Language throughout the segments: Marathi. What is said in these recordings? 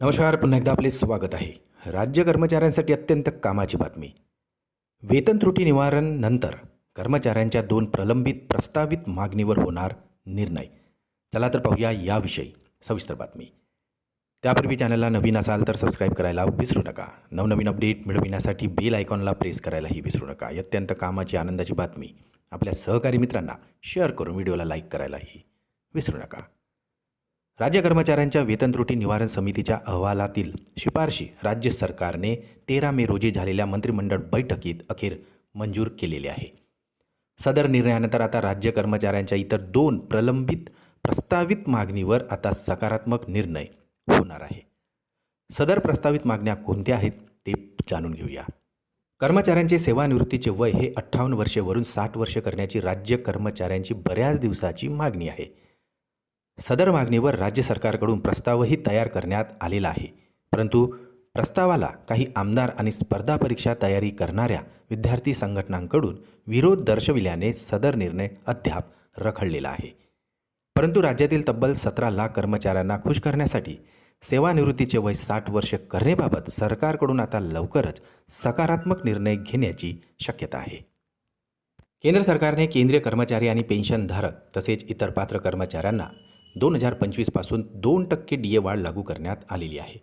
नमस्कार पुन्हा एकदा आपले स्वागत आहे. राज्य कर्मचाऱ्यांसाठी अत्यंत कामाची बातमी. वेतन त्रुटी निवारण नंतर कर्मचाऱ्यांच्या दोन प्रलंबित प्रस्तावित मागणीवर होणार निर्णय. चला तर पाहूया याविषयी सविस्तर बातमी. त्यापूर्वी चॅनलला नवीन असाल तर सबस्क्राईब करायला विसरू नका. नवनवीन अपडेट मिळविण्यासाठी बेल आयकॉनला प्रेस करायलाही विसरू नका. अत्यंत कामाची आनंदाची बातमी. आपल्या सहकारी मित्रांना शेअर करून व्हिडिओला लाईक करायलाही विसरू नका. राज्य कर्मचाऱ्यांच्या वेतन त्रुटी निवारण समितीच्या अहवालातील शिफारशी राज्य सरकारने तेरा मे रोजी झालेल्या मंत्रिमंडळ बैठकीत अखेर मंजूर केलेली आहे. सदर निर्णयानंतर आता राज्य कर्मचाऱ्यांच्या इतर दोन प्रलंबित प्रस्तावित मागणीवर आता सकारात्मक निर्णय होणार आहे. सदर प्रस्तावित मागण्या कोणत्या आहेत ते जाणून घेऊया. कर्मचाऱ्यांचे सेवानिवृत्तीचे वय हे अठ्ठावन्न वर्षेवरून साठ वर्षे करण्याची राज्य कर्मचाऱ्यांची बऱ्याच दिवसाची मागणी आहे. सदर मागणीवर राज्य सरकारकडून प्रस्तावही तयार करण्यात आलेला आहे. परंतु प्रस्तावाला काही आमदार आणि स्पर्धा परीक्षा तयारी करणाऱ्या विद्यार्थी संघटनांकडून विरोध दर्शविल्याने सदर निर्णय अद्याप रखडलेला आहे. परंतु राज्यातील तब्बल सतरा लाख कर्मचाऱ्यांना खुश करण्यासाठी सेवानिवृत्तीचे वय साठ वर्ष करण्याबाबत सरकारकडून आता लवकरच सकारात्मक निर्णय घेण्याची शक्यता आहे. केंद्र सरकारने केंद्रीय कर्मचारी आणि पेन्शनधारक तसेच इतर पात्र कर्मचाऱ्यांना दोन हजार पंचवीसपासून दोन टक्के डी ए वाढ लागू करण्यात आलेली आहे.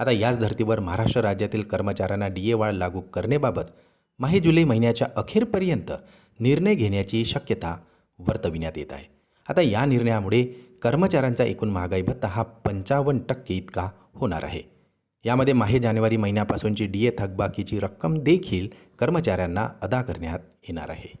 आता याच धर्तीवर महाराष्ट्र राज्यातील कर्मचाऱ्यांना डी ए वाढ लागू करण्याबाबत माहे जुलै महिन्याच्या अखेरपर्यंत निर्णय घेण्याची शक्यता वर्तविण्यात येत आहे. आता या निर्णयामुळे कर्मचाऱ्यांचा एकूण महागाई भत्ता हा पंचावन्न टक्के इतका होणार आहे. यामध्ये माहे जानेवारी महिन्यापासूनची डी ए थकबाकीची रक्कम देखील कर्मचाऱ्यांना अदा करण्यात येणार आहे.